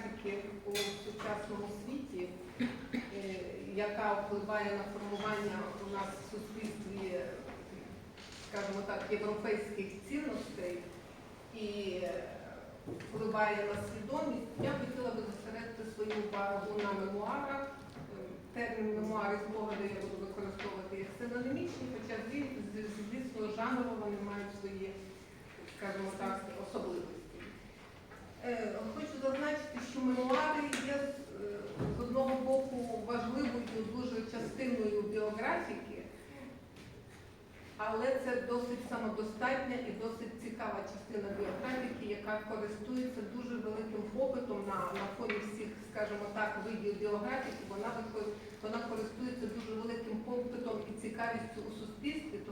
біографіки у сучасному світі, е, яка впливає на формування у нас в суспільстві, скажімо так, європейських цінностей і е, впливає на свідомість, я хотіла би зосередити свою увагу на мемуарах. Е, Термін мемуари спогади я буду використовувати як синонімічні, хоча звісно жанрово вони мають свої, скажімо так, особливості. Е, Хочу зазначити, що мемуари є е, з одного боку важливою дуже частиною біографіки, але це досить самодостатня і досить цікава частина біографіки, яка користується дуже великим попитом на, на фоні всіх, скажімо так, видів біографіки. Вона вона користується дуже великим попитом і цікавістю у суспільстві,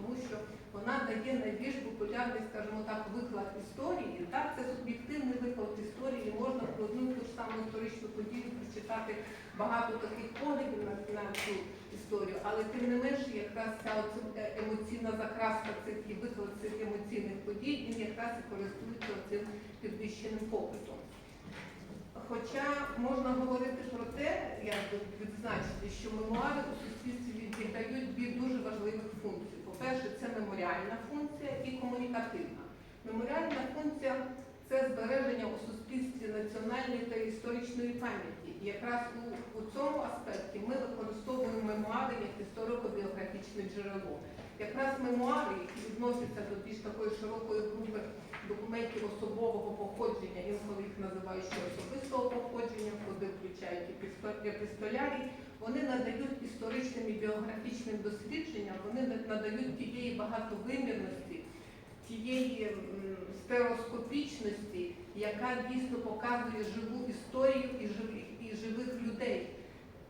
тому що вона дає найбільш популярний, скажімо так, виклад історії. Так, це суб'єктивний виклад історії. Можна про одну ту ж саму історичну подію прочитати багато таких поглядів на, на цю історію, але тим не менше, якраз ця е, емоційна закраска цих і виклад цих емоційних подій, він якраз і користується цим підвищеним попитом. Хоча можна говорити про те, би відзначити, що мемуари у суспільстві відіграють дві дуже важливих функції. По-перше, це меморіальна функція і комунікативна. Меморіальна функція це збереження у суспільстві національної та історичної пам'яті. І якраз у, у цьому аспекті ми використовуємо мемуари як історико-біографічне джерело. Якраз мемуари, які відносяться до більш такої широкої групи документів особового походження, інколи їх називають ще особистого походження, куди включають і пісто- епістолярій, вони надають історичним і біографічним дослідженням, вони надають тієї багатовимірності, тієї м, стереоскопічності, яка дійсно показує живу історію і живих людей,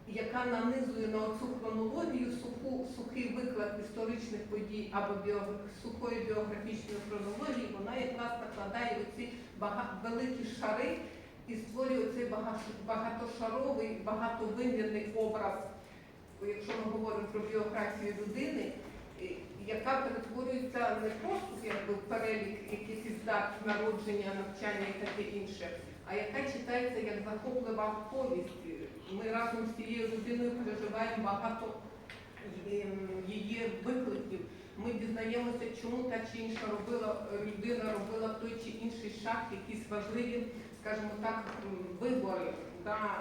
яка нанизує на оцю хронологію суху, сухий виклад історичних подій або біо, сухої біографічної хронології, вона якраз накладає оці бага, великі шари і створює цей багатошаровий, багатовимірний образ, якщо ми говоримо про біографію людини, яка перетворюється не просто якби, перелік якихось дат народження, навчання і таке інше, а яка читається як захоплива повість. Ми разом з цією людиною переживаємо багато ем, її викликів. Ми дізнаємося, чому та чи інша робила людина робила той чи інший шаг, якісь важливі, скажімо так, вибори. Да,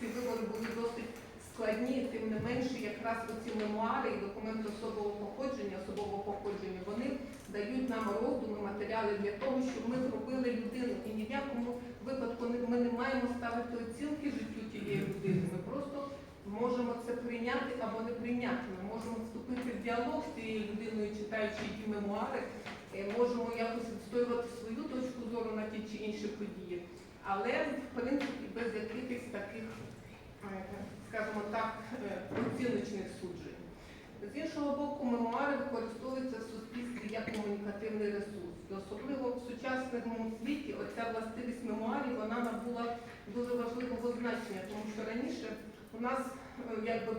ці вибори були досить складні, тим не менше, якраз оці мемуари і документи особового походження, особового походження, вони дають нам роздуми, матеріали для того, щоб ми зробили людину. І ні в якому випадку ми не маємо ставити оцінки життю тієї людини. Ми просто можемо це прийняти або не прийняти. Ми можемо вступити в діалог з цією людиною, читаючи її мемуари, е, можемо якось відстоювати свою точку зору на ті чи інші події. Але в принципі без якихось таких, скажімо так, е, оціночних суджень. З іншого боку, мемуари використовуються в суспільстві як комунікативний ресурс. І особливо в сучасному світі оця властивість мемуарів вона набула дуже важливого значення, тому що раніше у нас е, якби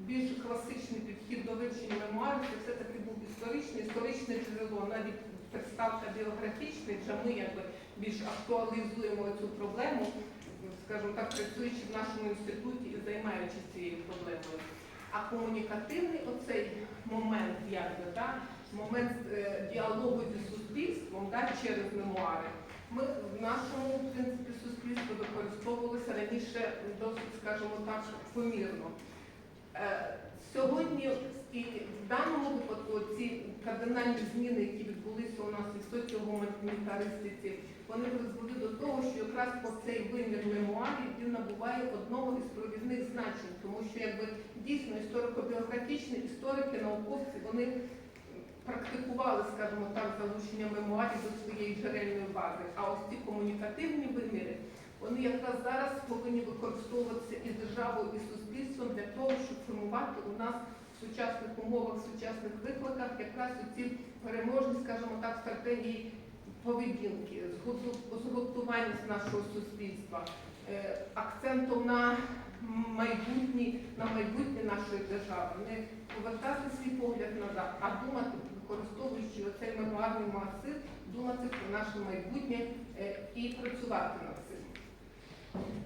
більш класичний підхід до вивчення мемуарів, це все-таки був історичний, історичне джерело, навіть представка біографічна, вже ми якби більш актуалізуємо цю проблему, скажімо так, працюючи в нашому інституті і займаючись цією проблемою. А комунікативний оцей момент, якби, да, момент е, діалогу зі суспільством да, через мемуари, ми в нашому в принципі суспільстві використовувалися раніше досить, скажімо так, помірно. Сьогодні і в даному випадку ці кардинальні зміни, які відбулися у нас в соціогуманітаристиці, вони призвели до того, що якраз оцей вимір мемуарів він набуває одного із провідних значень, тому що якби дійсно історико-біографічні історики, науковці, вони практикували, скажімо так, залучення мемуарів до своєї джерельної бази. А ось ці комунікативні виміри, вони якраз зараз повинні використовуватися і державою, і суспільством для того, щоб формувати у нас в сучасних умовах, в сучасних викликах якраз ці переможні, скажімо так, стратегії поведінки, згурту- згуртування нашого суспільства, е, акцентом на майбутнє, на майбутнє нашої держави, не повертати свій погляд назад, а думати, використовуючи оцей мемуарний масив, думати про наше майбутнє е, і працювати над цим.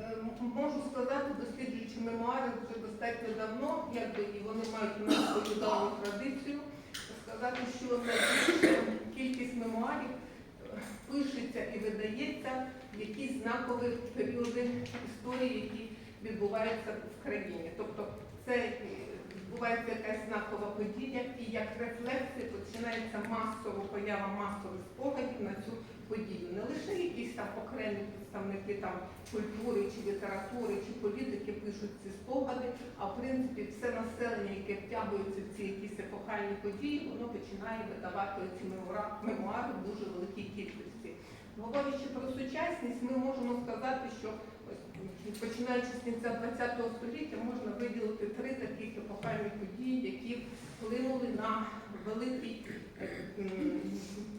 Е, Можу сказати, досліджуючи мемуари вже достатньо давно, якби і вони мають у нас свою давню традицію, сказати, що найбільша кількість мемуарів е, пишеться і видається в якісь знакові періоди історії, які відбуваються в країні. Тобто це відбувається якась знакова подія, і як рефлексія починається масово поява масових спогадів на цю подію. Не лише якісь там окремі представники там культури чи літератури чи політики пишуть ці спогади, а в принципі все населення, яке втягується в ці якісь епохальні події, воно починає видавати ці мемуари в дуже великій кількості. Говорячи про сучасність, ми можемо сказати, що ось, починаючи з кінця ХХ століття, можна виділити три таких епохальні події, які вплинули на великий е,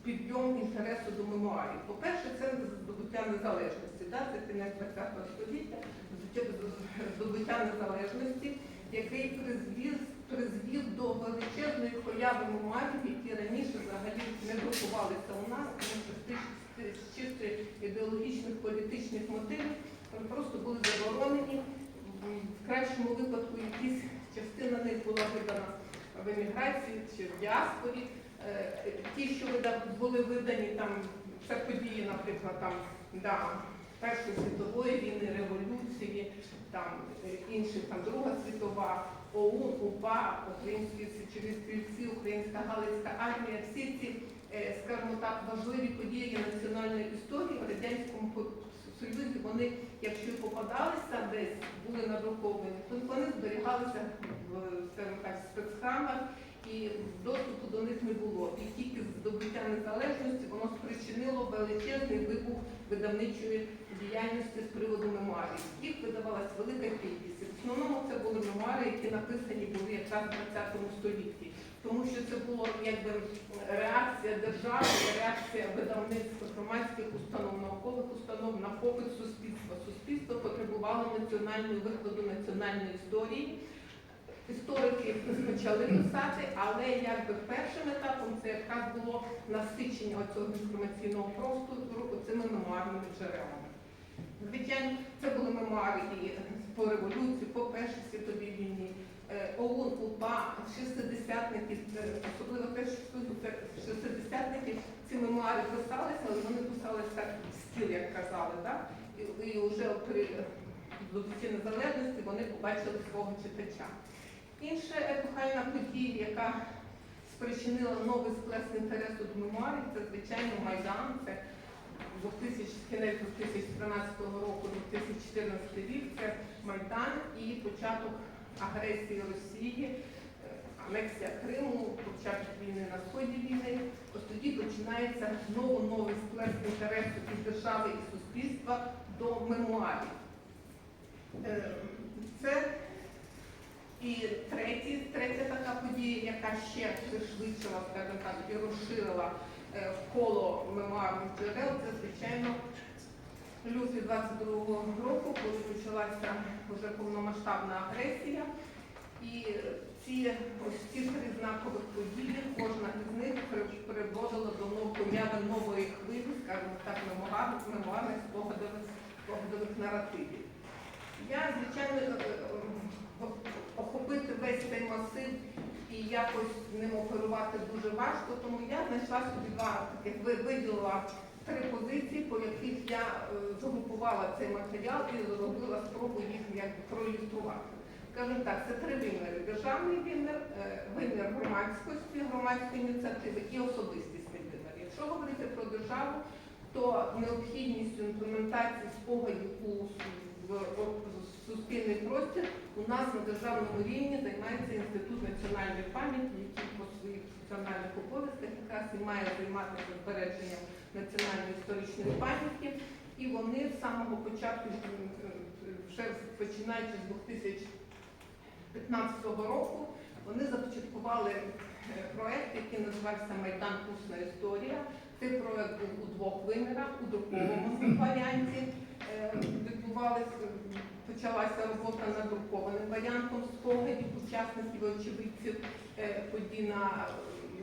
підйом інтересу до мемуарів. По-перше, це здобуття незалежності, да? це кінець ХХ століття, здобуття- незалежності, який призвів, призвів до величезної появи мемуарів, які раніше взагалі не друкувалися у нас, тому що з чисто ідеологічних політичних мотивів просто були заборонені. В кращому випадку якісь частина них була видана в еміграції чи в діаспорі. Е, Ті, що були видані там, це події, наприклад, там, да, Першої світової війни, революції, там е, інші, там Друга світова, ОУН, УПА, Українські січові стрільці, Українська Галицька армія, всі ці, е, скажімо так, важливі події національної історії в Радянському Союзі, вони, якщо попадалися десь, були надруковані, то вони зберігалися в скажімо так, спецхрамах і доступу до них не було. І тільки здобуття незалежності воно спричинило величезний вибух видавничої діяльності з приводу мемуарів. Їх видавалась велика кількість. В основному це були мемуари, які написані були якраз в 20 столітті, тому що це була якби реакція держави, реакція видавництва громадських установ, наукових установ на попит суспільства. Суспільство потребувало національного викладу національної історії. Історики почали писати, але якби першим етапом це якраз було насичення цього інформаційного простору цими мемуарними джерелами. Звичайно, це були мемуари і по революції, по Першій світовій війні, е, ОУН, УПА, шестидесятники, е, особливо те, що стосується шестидесятників, ці мемуари писалися, але вони писалися в стіл, як казали, так? І, і вже при здобутті незалежності вони побачили свого читача. Інша епохальна подія, яка спричинила новий сплеск інтересу до мемуарів, це звичайно Майдан. Це кінець 2013 року, 2014 рік, це Майдан і початок агресії Росії, анексія Криму, початок війни на сході війни. Ось тоді починається знову новий сплеск інтересу і держави, і суспільства до мемуарів. Е, Це і третій, третя така подія, яка ще пришвидшила, скажімо так, і розширила е, коло мемуарних джерел, це, звичайно, люті 22-го року, коли почалася вже повномасштабна агресія. І ці ось ці три знакових події, кожна із них приводила до появи нової хвилі, скажімо так, мемуарних, мемуарних спогадових, спогадових наративів. Я, звичайно, е, е, охопити весь цей масив і якось ним оперувати дуже важко, тому я знайшла собі два таких виділила три позиції, по яких я е, загрупувала цей матеріал і зробила спробу їх якби проілюструвати. Скажімо так, це три виміри. Державний вимір, е, вимір громадськості, громадської ініціативи і особистісний вимір. Якщо говорити про державу, то необхідністю імплементації спогадів у суспільний простір у нас на державному рівні займається інститут національної пам'яті, який по своїх функціональних обов'язках якраз і має займатися збереженням національної історичної пам'яті. І вони з самого початку, е, вже починаючи з 2015 року, вони започаткували е, проект, який називався Майдан Усна історія. Цей проект був у двох вимірах, у друкованому варіанті. Відбувалася, почалася робота над друкованим варіантом спогадів учасників і очевидців е, подій на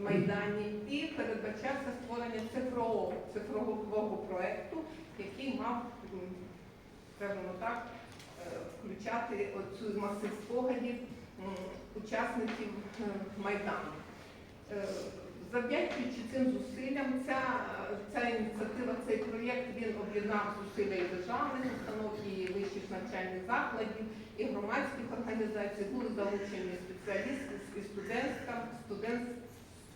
Майдані і передбачався створення цифрового, цифрового проекту, який мав скажімо так, е, включати оцю масив спогадів учасників е, Майдану. Завдячуючи цим зусиллям, ця, ця ініціатива, цей проєкт він об'єднав зусилля і державних установ, і вищих навчальних закладів, і громадських організацій. Були залучені спеціалісти, і студентська, студентство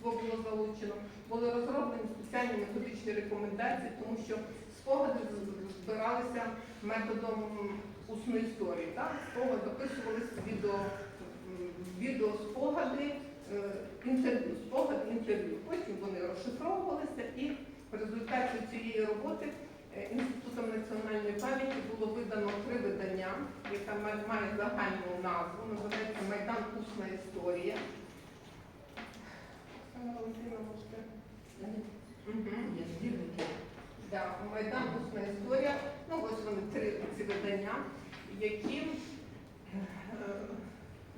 було залучено. Були розроблені спеціальні методичні рекомендації, тому що спогади збиралися методом усної історії. Так? Спогади записувалися відео, відеоспогади, інтерв'ю, спогад інтерв'ю. Потім вони розшифровувалися і в результаті цієї роботи е, Інститутом національної пам'яті було видано три видання, яка ма- має загальну назву, називається Майдан Усна історія. Оксана Валентина, можете? Да, Майдан Усна історія. Ну ось вони три ці видання, які е,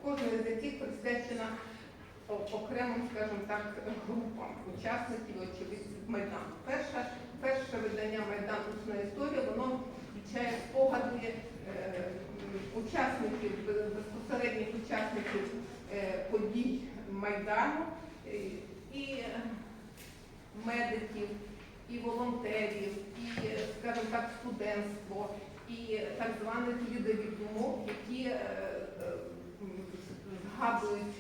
кожна з яких присвячена окремим, скажімо так, групам учасників очевидців Майдану. Перше, перше видання Майдан Усна історія, воно включає спогади е, учасників, безпосередніх учасників е, подій Майдану е, і медиків, і волонтерів, і, скажімо так, студентство, і так званих лідерів думок, які е, е, м, згадують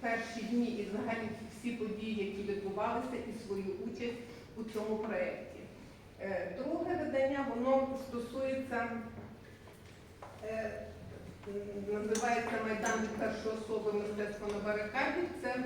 перші дні і взагалі всі події, які відбувалися, і свою участь у цьому проєкті. Е, Друге видання, воно стосується, е, називається Майдан від першої особи мистецтво на барикаді. Це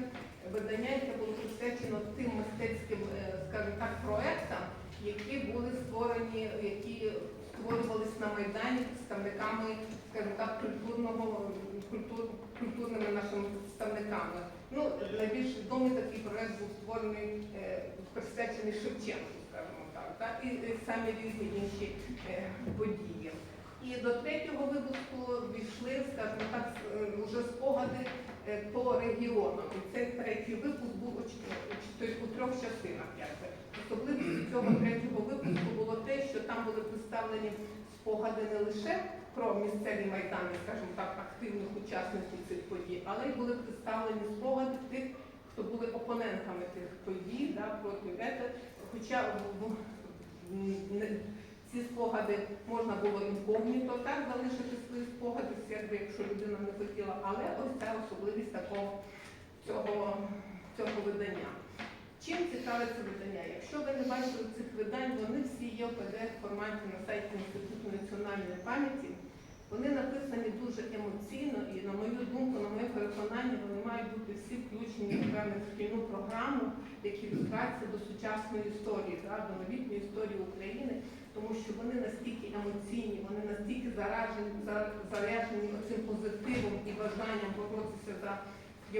видання, яке було присвячено тим мистецьким, е, скажімо так, проектам, які були створені, які створювалися на Майдані представниками, скажімо так, культурного, культур, культурними нашими представниками. Ну, найбільш відомий такий проект був створений, е, присвячений Шевченку, скажімо так, та, і, самі різні інші е, події. І до третього випуску війшли, скажімо так, вже спогади е, по регіонам. І цей третій випуск був у, трьох частинах. Особливістю цього третього випуску було те, що там були представлені спогади не лише про місцеві майдани, скажімо так, активних учасників цих подій, але й були представлені спогади тих, хто були опонентами тих подій, да, проти ВЕТи. Хоча ці спогади можна було інкогніто так залишити свої спогади, якби якщо людина не хотіла, але ось ця особливість такого цього, цього видання. Чим цікаве це видання? Якщо ви не бачили цих видань, вони всі є в pdf форматі на сайті Інституту національної пам'яті. Вони написані дуже емоційно і, на мою думку, на моє переконання, вони мають бути всі включені в певну спільну програму, як ілюстрація до сучасної історії, да, до новітньої історії України, тому що вони настільки емоційні, вони настільки заражені, заряджені цим позитивом і бажанням боротися за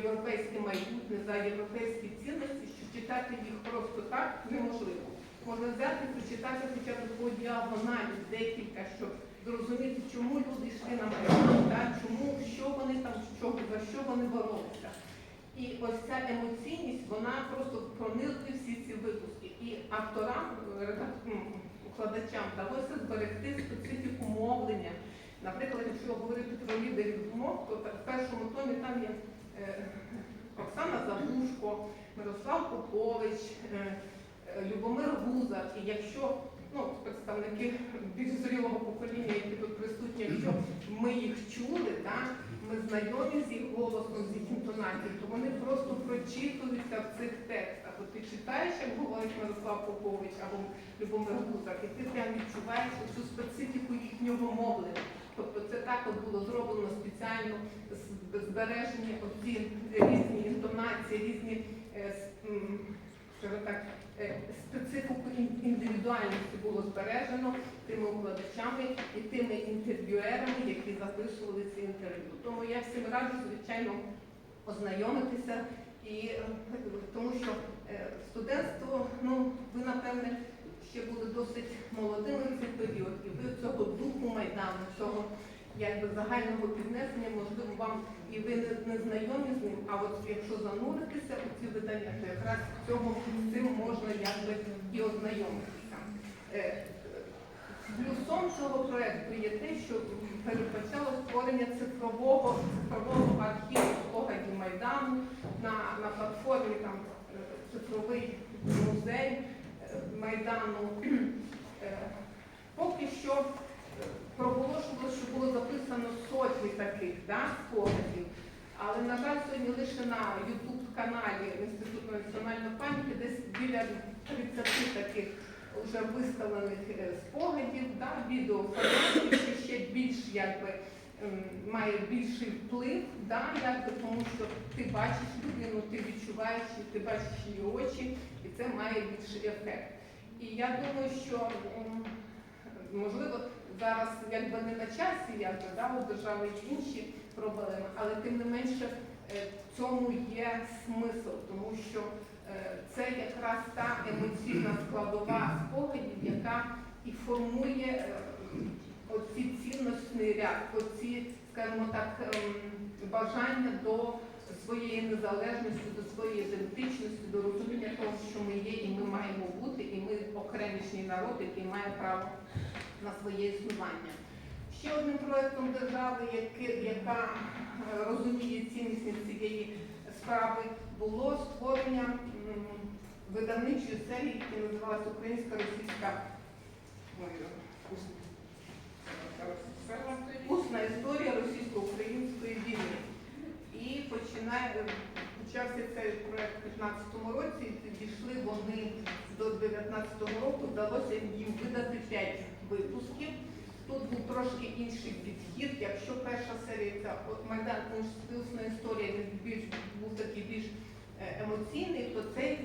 європейське майбутнє, за європейські цінності, що читати їх просто так неможливо. Можна взяти прочитати хоча б по діагоналі декілька, щоб зрозуміти, чому люди йшли на майдан, да, чому, що вони там, що, за що вони боролися. І ось ця емоційність, вона просто пронизує всі ці випуски. І авторам, м, укладачам вдалося зберегти специфіку мовлення. Наприклад, якщо говорити про лідерів думок, то в першому томі там є е, Оксана Забушко, Мирослав Попович, е, е, Любомир Гузар. І якщо ну, представники більш зрілого покоління, які тут присутні, якщо ми їх чули, так, ми знайомі з їх голосом, з їх інтонацією, то вони просто прочитуються в цих текстах. От ти читаєш, як говорить Мирослав Попович або Любомир Гузар, і ти прям відчуваєш цю специфіку їхнього мовлення. Тобто це так от було зроблено спеціально збережені оці різні інтонації, різні е, скажімо так, е, специфіку індивідуальності було збережено тими укладачами і тими інтерв'юерами, які записували ці інтерв'ю. Тому я всім раджу, звичайно, ознайомитися і е, тому що е, студентство, ну ви напевне ще були досить молодими в цей період, і ви цього духу майдану, цього якби загального піднесення, можливо, вам і ви не, знайомі з ним. А от якщо зануритися у ці видання, то якраз цього з цим можна якби і ознайомитися. Е, Плюсом цього проекту є те, що передбачало створення цифрового цифрового архіву спогадів Майдану на, на платформі там е, цифровий музей е, Майдану. Поки що проголошувалося, що було записано сотні таких да, спогадів. Але, на жаль, сьогодні лише на youtube каналі Інституту національної пам'яті десь біля 30 таких вже виставлених е, спогадів, да, відео що ще більш якби має більший вплив, да, якби, тому що ти бачиш людину, ти відчуваєш, ти бачиш її очі, і це має більший ефект. І я думаю, що можливо зараз якби не на часі, якби да, у держави інші проблеми, але тим не менше е, в цьому є смисл, тому що е, це якраз та емоційна складова спогадів, яка і формує е, оці цінностний ряд, оці, скажімо так, ем, бажання до своєї незалежності, до своєї ідентичності, до розуміння того, що ми є і ми маємо бути, і ми окремішній народ, який має право на своє існування. Ще одним проєктом держави, яка е, розуміє цінність цієї справи, було створення видавничої серії, яка називалася Українська російська усна- історія російсько-української війни. І починає почався цей проект у 2015 році, і дійшли вони до 2019 року, вдалося їм видати 5 випусків. Тут був трошки інший підхід. Якщо перша серія ця от Майдан усна історія він більш був такий більш е, емоційний, то цей,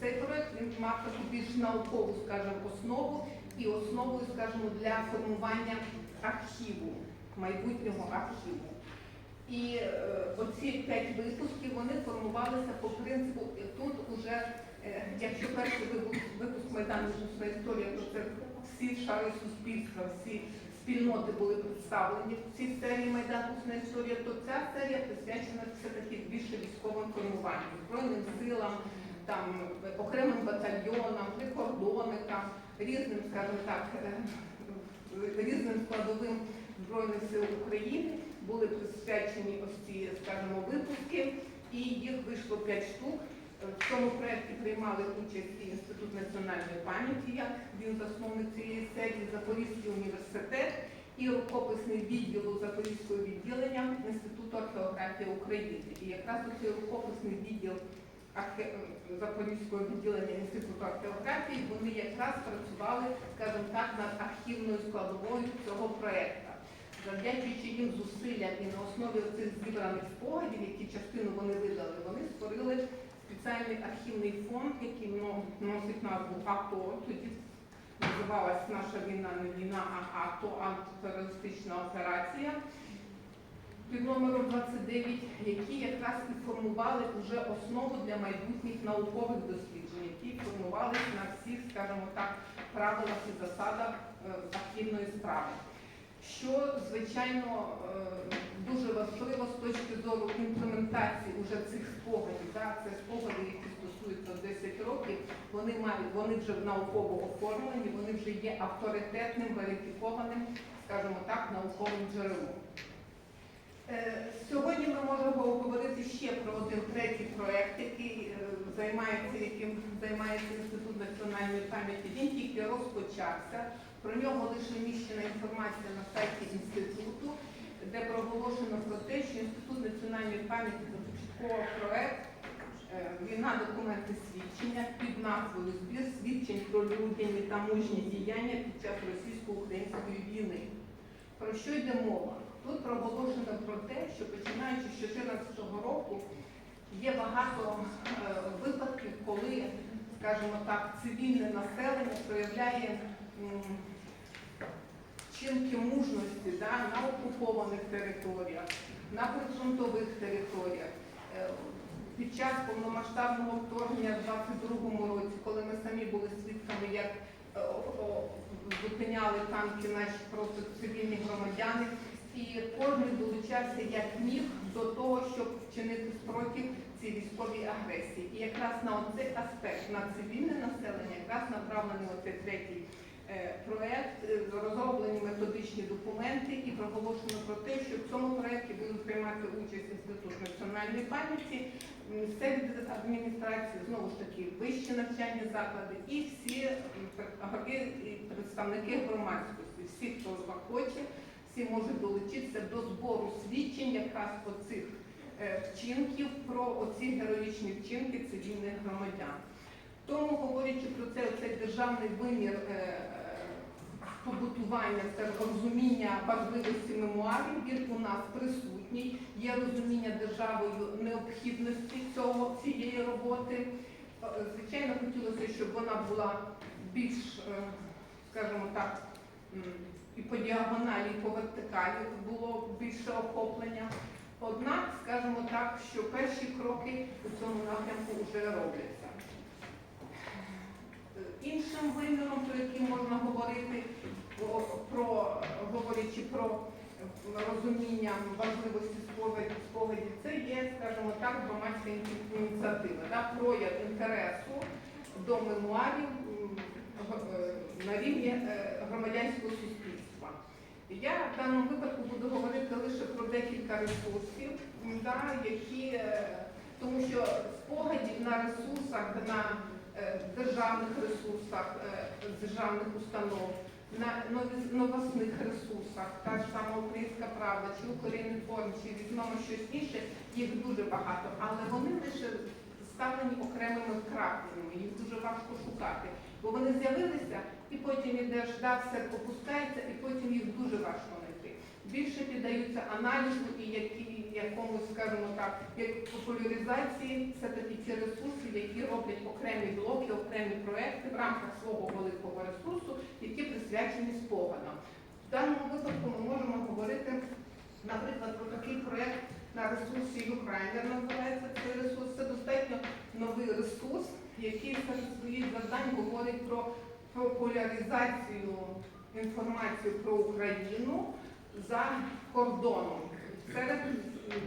цей проект він мав таку більш наукову, скажімо, основу і основою, скажімо, для формування архіву, майбутнього архіву. І е, оці п'ять випусків вони формувалися по принципу, тут уже, е, якщо перший випуск, випуск Майдану «Жусна історія, то це всі шари суспільства, всі спільноти були представлені в цій серії Майдан «Усна історія, то ця серія присвячена все-таки більше військовим формуванням, Збройним силам, там, окремим батальйонам, прикордонникам, різним, скажімо так, е, різним складовим Збройних сил України були присвячені ось ці, скажімо, випуски, і їх вийшло 5 штук. В цьому проєкті приймали участь і Інститут національної пам'яті, як він засновник цієї серії, Запорізький університет і рукописний відділ Запорізького відділення Інституту археографії України. І якраз цей рукописний відділ архе- Запорізького відділення Інституту археографії, вони якраз працювали, скажімо так, над архівною складовою цього проєкту. Завдячуючи їм зусиллям і на основі цих зібраних спогадів, які частину вони видали, вони створили спеціальний архівний фонд, який носить назву АТО. Тоді називалась наша війна не війна, а АТО антитерористична операція під номером 29, які якраз і формували вже основу для майбутніх наукових досліджень, які формувалися на всіх, скажімо так, правилах і засадах е, архівної справи що, звичайно, е, дуже важливо з точки зору імплементації уже цих спогадів. Да? Це спогади, які стосуються 10 років, вони мають, вони вже науково оформлені, вони вже є авторитетним, верифікованим, скажімо так, науковим джерелом. Е, Сьогодні ми можемо говорити ще про один третій проєкт, який е, займається, яким займається Інститут національної пам'яті. Він тільки розпочався. Про нього лише міщена інформація на сайті інституту, де проголошено про те, що Інститут національної пам'яті започаткував проект е, Війна документи свідчення під назвою Збір свідчень про людяні та мужні діяння під час російсько-української війни. Про що йде мова? Тут проголошено про те, що починаючи з 2014 року є багато е, випадків, коли, скажімо так, цивільне населення проявляє вчинки мужності да, на окупованих територіях, на прифронтових територіях. Е, Під час повномасштабного вторгнення в 22-му році, коли ми самі були свідками, як е, зупиняли танки наші просто цивільні громадяни, і кожен долучався як міг до того, щоб вчинити спротив цій військовій агресії. І якраз на цей аспект, на цивільне населення, якраз направлений оцей третій е, проект, е, розроблені методичні документи і проголошено про те, що в цьому проекті будуть приймати участь Інститут національної пам'яті, місцеві адміністрації, знову ж таки, вищі навчальні заклади і всі представники громадськості, всі, хто захоче, всі можуть долучитися до збору свідчень якраз оцих е, вчинків про оці героїчні вчинки цивільних громадян. Тому, говорячи про це, цей державний вимір е, побутування, це розуміння важливості мемуарів, він у нас присутній. Є розуміння державою необхідності цього цієї роботи. Е, Звичайно, хотілося, щоб вона була більш, е, скажімо так, і по діагоналі, і по вертикалі було більше охоплення. Однак, скажімо так, що перші кроки у цьому напрямку вже робляться. Іншим виміром, про який можна говорити, про, говорячи про розуміння важливості спогадів, спогадів, це є, скажімо так, громадська іні- ініціатива, да, прояв інтересу до мемуарів е, на рівні е, громадянського суспільства. Я в даному випадку буду говорити лише про декілька ресурсів, да, які, е, тому що спогадів на ресурсах, на державних ресурсах, е, державних установ, на новосних ресурсах, та ж сама Українська правда, чи Українний форум, чи візьмемо щось інше, їх дуже багато, але вони лише ставлені окремими крапленнями, їх дуже важко шукати, бо вони з'явилися, і потім ідеш, да, все опускається, і потім їх дуже важко знайти. Більше піддаються аналізу і які, якомусь, скажімо так, як популяризації, це такі ті ресурси, які роблять окремі блоки, окремі проекти в рамках свого великого ресурсу, які присвячені спогадам. В даному випадку ми можемо говорити, наприклад, про такий проект на ресурсі Ukrainer називається цей ресурс. Це достатньо новий ресурс, який серед своїх завдань говорить про популяризацію інформації про Україну за кордоном. Серед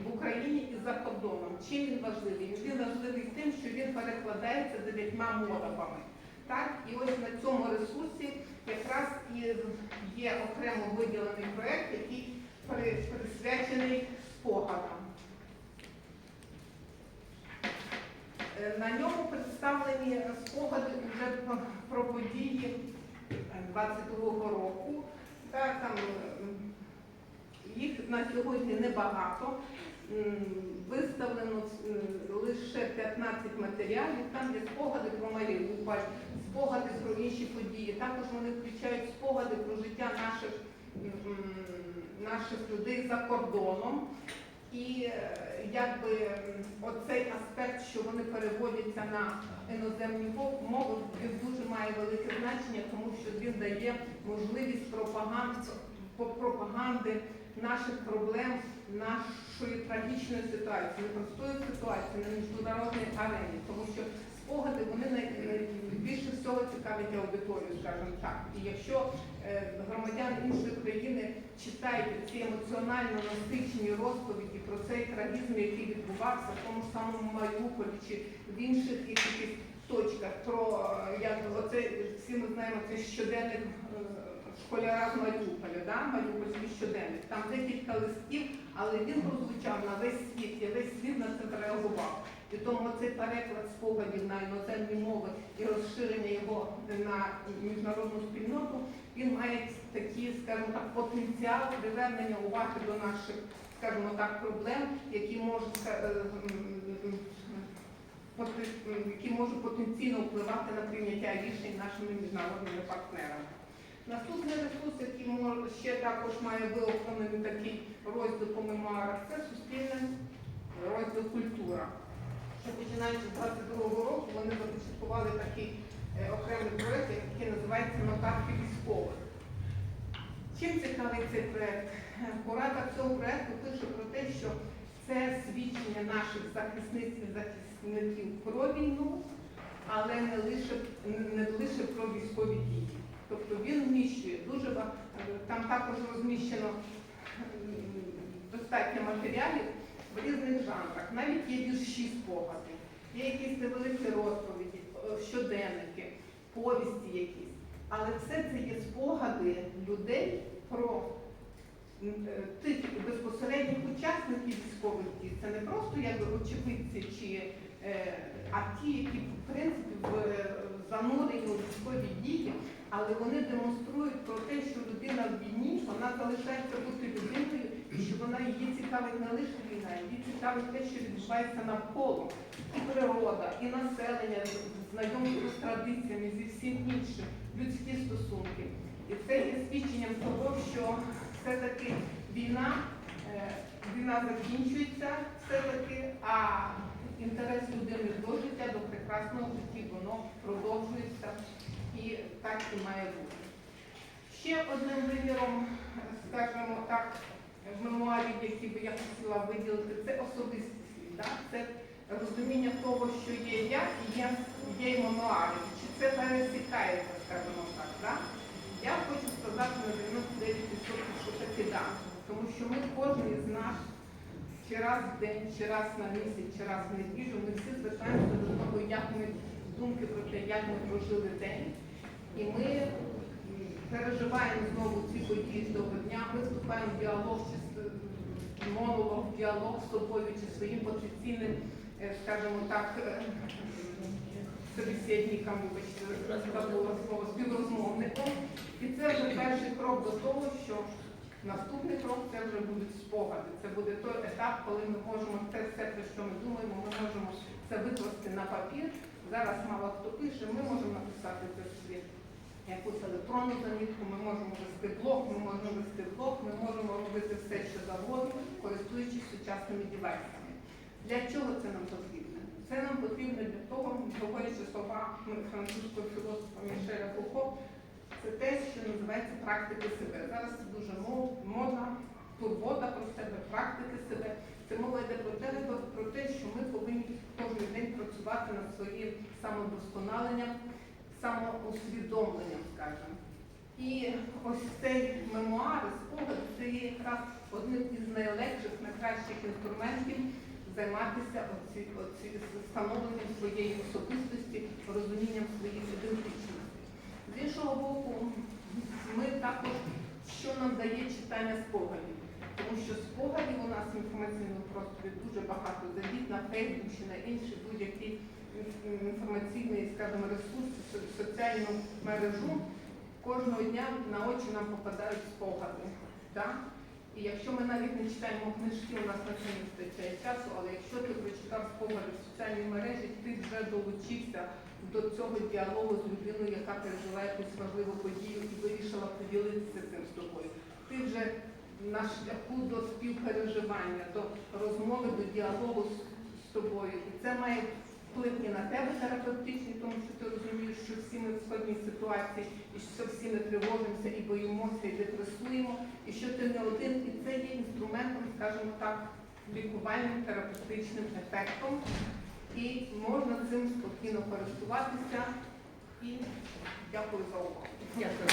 в Україні і за кордоном. Чим він важливий? Він важливий тим, що він перекладається дев'ятьма мовами. Так, і ось на цьому ресурсі якраз і є окремо виділений проект, який присвячений спогадам. Е, На ньому представлені спогади вже про- події 22-го року. Так, там е, їх на сьогодні небагато. Виставлено е, лише 15 матеріалів, там є спогади про Маріуполь, спогади про інші події. Також вони включають спогади про життя наших, наших людей за кордоном. І е, якби оцей аспект, що вони переводяться на іноземні мов- мови, він дуже має велике значення, тому що він дає можливість пропаганди наших проблем, нашої трагічної ситуації, непростої ситуації на міжнародній арені, тому що спогади вони най- най- більше всього цікавлять аудиторію, скажімо так. І якщо е, громадян іншої країни читають ці емоціонально насичені розповіді про цей трагізм, який відбувався в тому самому Маріуполі чи в інших якихось точках, про е, як оце всі ми знаємо це щоденник е, школяра Маріуполя, да? Маріупольський щоденник. Там декілька листів, але він прозвучав на весь світ, і весь світ на це реагував. І тому цей переклад спогадів на іноземні мови і розширення його на міжнародну спільноту, він має такий, скажімо так, потенціал привернення уваги до наших, скажімо так, проблем, які можуть е, які можуть потенційно впливати на прийняття рішень нашими міжнародними партнерами. Наступний ресурс, який мож- ще також має виокремлений такий розділ по мемуарах, це суспільний розділ культура. Що починаючи з 22-го року вони започаткували такий е, окремий проєкт, який називається Нотатки військових. Чим цікавий цей проєкт? Куратор цього проєкту пише про те, що це свідчення наших захисниць і захисників про війну, але не лише, не лише про військові дії. Тобто він вміщує дуже там також розміщено достатньо матеріалів в різних жанрах. Навіть є вірші спогади, є якісь невеликі розповіді, е, щоденники, повісті якісь. Але все це є спогади людей про е, тих безпосередніх учасників військових дій. Це не просто як очевидці, чи, е, а ті, які в принципі в занурені у військові дії, але вони демонструють про те, що людина в війні вона залишається бути людиною, і що вона її цікавить не лише війна, її цікавить те, що відбувається навколо і природа, і населення, знайомство з традиціями, зі всім іншим, людські стосунки. І це є свідченням того, що все-таки війна, е, війна закінчується все-таки, а інтерес людини до життя, до прекрасного життя, воно продовжується і так і має бути. Ще одним виміром, скажімо так, в мемуарі, який би я хотіла виділити, це особистість. Да? Це розуміння того, що є я і є, є мемуари. Чи це пересікається, скажімо так. Да? Я хочу сказати на 99%, що таки да. Тому що ми кожен із нас чи раз в день, чи раз на місяць, чи раз в неділю, ми всі звертаємося до того, як ми думки про те, як ми прожили день. І ми переживаємо знову ці події з того дня, ми вступаємо в діалог чи монолог, діалог з собою чи своїм потенційним, е, скажімо так, е, забула слово, співрозмовником. І це вже перший крок до того, що наступний крок це вже будуть спогади. Це буде той етап, коли ми можемо те все, про що ми думаємо, ми можемо це викласти на папір. Зараз мало хто пише, ми можемо написати це собі якусь електронну замітку, ми можемо вести блог, ми можемо вести блог, ми можемо робити все, що завгодно, користуючись сучасними девайсами. Для чого це нам потрібно? Це нам потрібно для того, говорячи словами французького філософа Мішеля Фуко, це те, що називається практики себе. Зараз це дуже модна, турбота про себе, практики себе. Це мова йде про те, про те, що ми повинні кожен день працювати над своїм самодосконаленням, самоусвідомленням, скажімо. І ось цей мемуар, спогад, це є якраз одним із найлегших, найкращих інструментів займатися оці, оці, становленням своєї особистості, розумінням своїх ідентичностей. З іншого боку, ми також, що нам дає читання спогадів, тому що спогадів у нас в інформаційному просторі дуже багато завіт на Фейсбук чи на інші будь-які ін- інформаційні, скажімо, ресурси, со- соціальну мережу. Кожного дня на очі нам попадають спогади. Так? І якщо ми навіть не читаємо книжки, у нас на це не вистачає часу, але якщо ти прочитав спогади в соціальній мережі, ти вже долучився до цього діалогу з людиною, яка пережила якусь важливу подію і вирішила поділитися цим з тобою. Ти вже на шляху до співпереживання, до розмови, до діалогу з тобою. І це має вплив і на тебе терапевтичний, тому що ти розумієш, що всі ми в складній ситуації, і що всі ми тривожимося і боїмося, і депресуємо, і що ти не один, і це є інструментом, скажімо так, лікувальним терапевтичним ефектом. І можна цим спокійно користуватися. І дякую за увагу. Дякую.